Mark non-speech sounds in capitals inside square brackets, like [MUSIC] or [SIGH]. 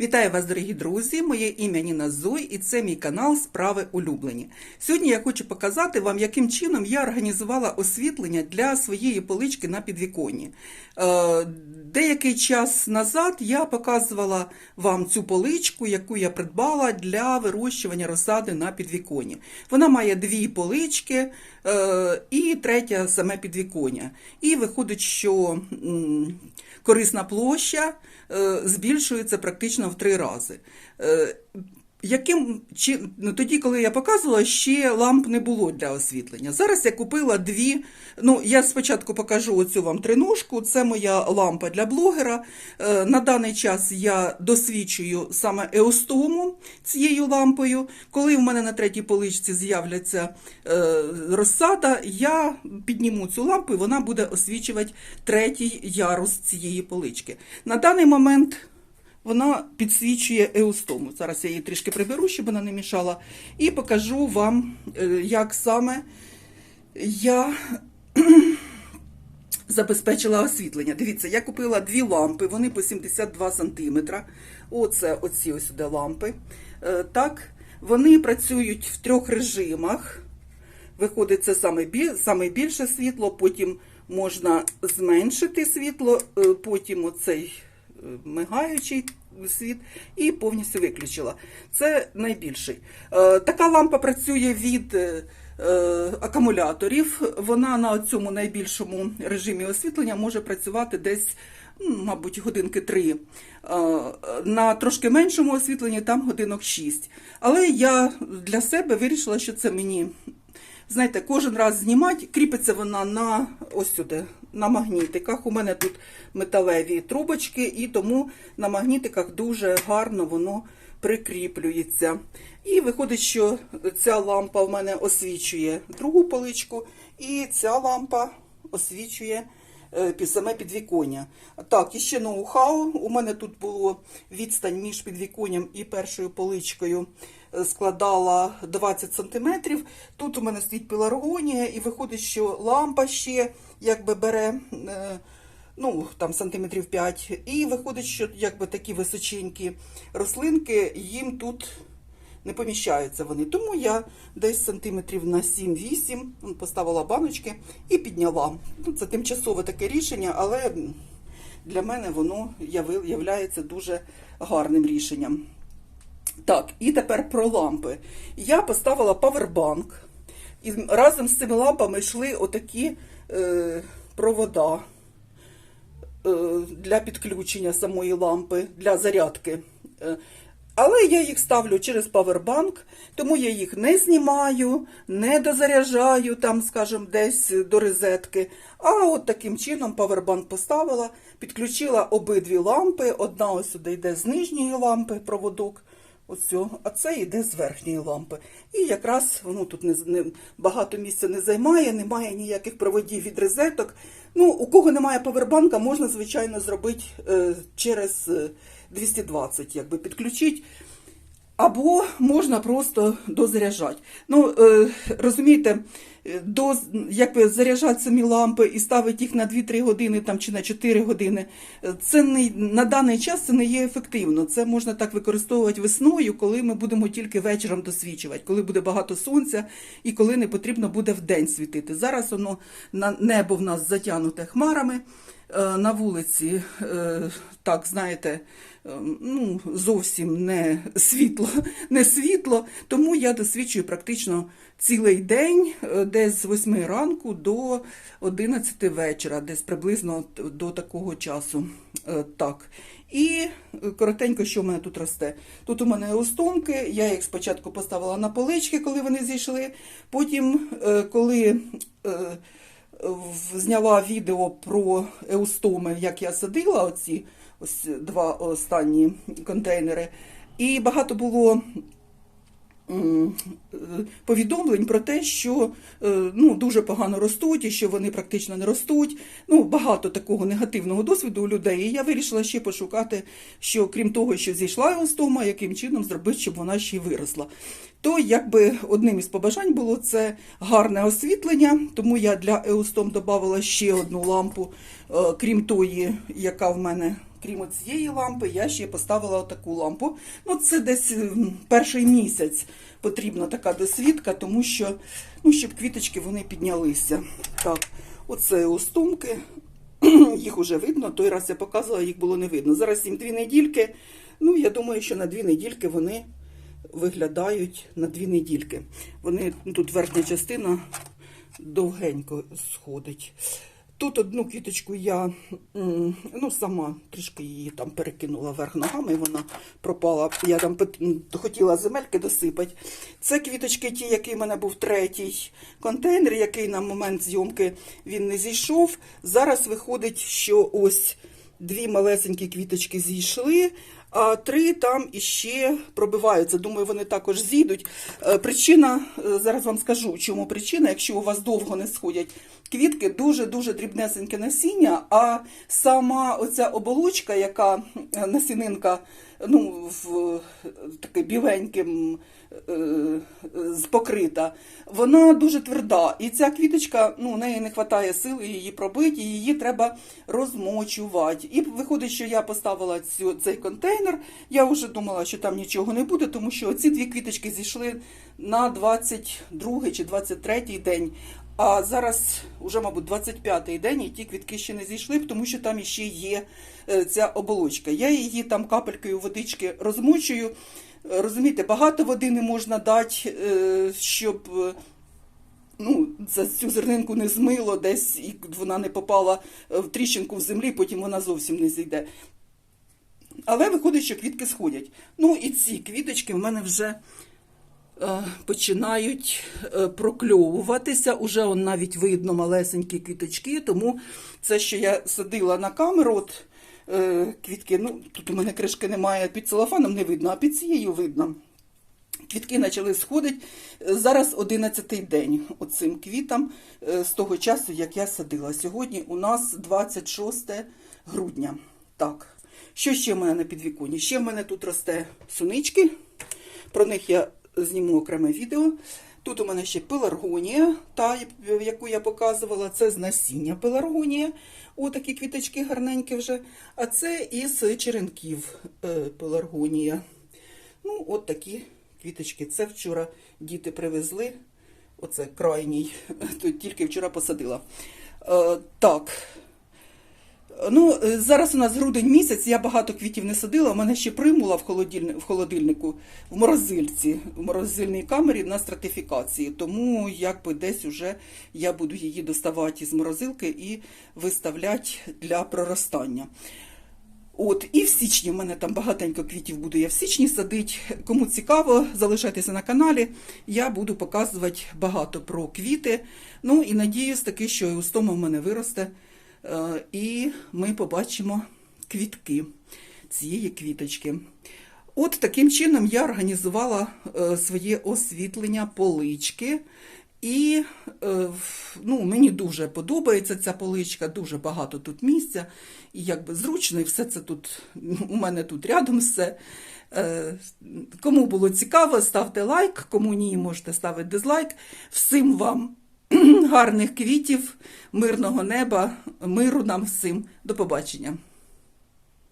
Вітаю вас, дорогі друзі! Моє ім'я Ніна Зой і це мій канал Справи улюблені. Сьогодні я хочу показати вам, яким чином я організувала освітлення для своєї полички на підвіконні. Е, Деякий час назад я показувала вам цю поличку, яку я придбала для вирощування розсади на підвіконні. Вона має дві полички е, і третя саме підвіконня. І виходить, що корисна площа е, збільшується практично в три рази. Е, Яким чи ну, тоді, коли я показувала, ще ламп не було для освітлення. Зараз я купила дві. Ну, я спочатку покажу оцю вам триножку. Це моя лампа для блогера. Е, на даний час я досвідчую саме еостому цією лампою. Коли в мене на третій поличці з'являться е, розсада, я підніму цю лампу і вона буде освічувати третій ярус цієї полички. На даний момент вона підсвічує еустому. Зараз я її трішки приберу, щоб вона не мішала, і покажу вам, е, як саме я [CLEARS THROAT] забезпечила освітлення. Дивіться, я купила дві лампи, вони по 72 см. Оце оці ось сюди лампи. Е, Так, вони працюють в трьох режимах. Виходить, це саме, бі- саме більше світло, потім можна зменшити світло, е, потім оцей мигаючий світ і повністю виключила. Це найбільший. Е, Така лампа працює від е, е, акумуляторів. Вона на цьому найбільшому режимі освітлення може працювати десь. Мабуть, годинки три. Е, На трошки меншому освітленні там годинок 6. Але я для себе вирішила, що це мені Знаєте, кожен раз знімати, кріпиться вона на ось сюди, на магнітиках. У мене тут металеві трубочки, і тому на магнітиках дуже гарно воно прикріплюється. І виходить, що ця лампа в мене освічує другу поличку, і ця лампа освічує саме підвіконня. Так, і ще ноу-хау. У мене тут було відстань між підвіконням і першою поличкою е, складала 20 см. Тут у мене стоїть пеларгонія, і виходить, що лампа ще якби бере. е, Ну, там сантиметрів 5. І виходить, що якби такі височенькі рослинки, їм тут не поміщаються вони. Тому я десь сантиметрів на 7-8 поставила баночки і підняла. Ну, це тимчасове таке рішення, але для мене воно являється дуже гарним рішенням. Так, і тепер про лампи. Я поставила павербанк. І разом з цими лампами йшли отакі е, провода е, для підключення самої лампи, для зарядки. Е, але я їх ставлю через павербанк, тому я їх не знімаю, не дозаряджаю там, скажімо, десь до розетки. А от таким чином павербанк поставила, підключила обидві лампи. Одна ось сюди йде з нижньої лампи, проводок. Ось а це йде з верхньої лампи. І якраз воно тут не, не, багато місця не займає, немає ніяких проводів від розеток. Ну, у кого немає павербанка, можна, звичайно, зробити е, через е, 220, якби підключити. Або можна просто дозаряджати. Ну, е, розумієте, е, до, якби заряджати самі лампи і ставити їх на 2-3 години там, чи на 4 години, е, це не, на даний час це не є ефективно. Це можна так використовувати весною, коли ми будемо тільки вечором досвічувати, коли буде багато сонця і коли не потрібно буде вдень світити. Зараз воно на небо в нас затягнуте хмарами. На вулиці, так знаєте, ну, зовсім не світло, не світло, тому я досвідчую практично цілий день, е, десь з 8 ранку до 11 вечора, десь приблизно до такого часу. Е, Так. І е, коротенько, що в мене тут росте. Тут у мене остомки, я їх спочатку поставила на полички, коли вони зійшли. Потім, коли зняла відео про еустоми, як я садила оці ось два останні контейнери. І багато було повідомлень про те, що е, ну, дуже погано ростуть і що вони практично не ростуть. Ну, багато такого негативного досвіду у людей. І я вирішила ще пошукати, що крім того, що зійшла еустома, яким чином зробити, щоб вона ще й виросла. То якби одним із побажань було це гарне освітлення, тому я для Еустом додавала ще одну лампу, е, крім тої, яка в мене. Крім цієї лампи, я ще поставила отаку лампу. Ну, це десь перший місяць потрібна така досвідка, тому що ну, щоб квіточки вони піднялися. Так, оце устумки. [CLEARS THROAT] Їх уже видно. Той раз я показувала, їх було не видно. Зараз їм дві недільки. Ну, я думаю, що на дві недільки вони виглядають на дві недільки. Вони ну, тут верхня частина довгенько сходить. Тут одну квіточку я ну, сама трішки її там перекинула вверх ногами, і вона пропала. Я там хотіла земельки досипати. Це квіточки, ті, який в мене був третій контейнер, який на момент зйомки він не зійшов. Зараз виходить, що ось дві малесенькі квіточки зійшли, а три там іще пробиваються. Думаю, вони також зійдуть. Е, Причина, е, зараз вам скажу, чому причина, якщо у вас довго не сходять квітки, дуже-дуже дрібнесеньке насіння, а сама оця оболочка, яка е, насінинка, ну, в таке біленьким покрита, вона дуже тверда. І ця квіточка, ну, у неї не вистачає сили її пробити, її треба розмочувати. І виходить, що я поставила цю, цей контейнер. Я вже думала, що там нічого не буде, тому що ці дві квіточки зійшли на 22 чи 23 день. А зараз уже, мабуть, 25-й день, і ті квітки ще не зійшли, тому що там іще є е, ця оболочка. Я її там капелькою водички розмочую. Розумієте, багато води не можна дати, е, щоб е, ну, цю зернинку не змило десь, і вона не попала в тріщинку в землі, потім вона зовсім не зійде. Але виходить, що квітки сходять. Ну і ці квіточки в мене вже е, починають е, прокльовуватися. Уже он навіть видно малесенькі квіточки, тому це, що я садила на камеру, от е, квітки, ну тут у мене кришки немає, під целофаном не видно, а під цією видно. Квітки почали сходити. Зараз 11-й день оцим квітам е, з того часу, як я садила. Сьогодні у нас 26 грудня. Так, що ще в мене на підвіконні? Ще в мене тут росте сунички. Про них я зніму окреме відео. Тут у мене ще пеларгонія, та, яку я показувала, це з насіння пеларгонія. Отакі квіточки гарненькі вже. А це із черенків е, пеларгонія. Ну, от такі квіточки. Це вчора діти привезли. Оце крайній. [LAUGHS] Тільки вчора посадила. Е, так. Ну, е, зараз у нас грудень місяць, я багато квітів не садила. У мене ще примула в, холодильни- в холодильнику, в морозильці, в морозильній камері на стратифікації. Тому якби десь уже я буду її доставати з морозилки і виставляти для проростання. От, і в січні в мене там багатенько квітів буду я в січні садити. Кому цікаво, залишайтеся на каналі. Я буду показувати багато про квіти. Ну і надіюсь таки, що еустома в мене виросте. Е, І ми побачимо квітки цієї квіточки. От таким чином я організувала е, своє освітлення полички. І е, ну, мені дуже подобається ця поличка, дуже багато тут місця, і якби зручно, і все це тут у мене тут рядом все. Кому було цікаво, ставте лайк, кому ні, можете ставити дизлайк. Всім вам [CLEARS THROAT] гарних квітів, мирного неба, миру нам всім. До побачення.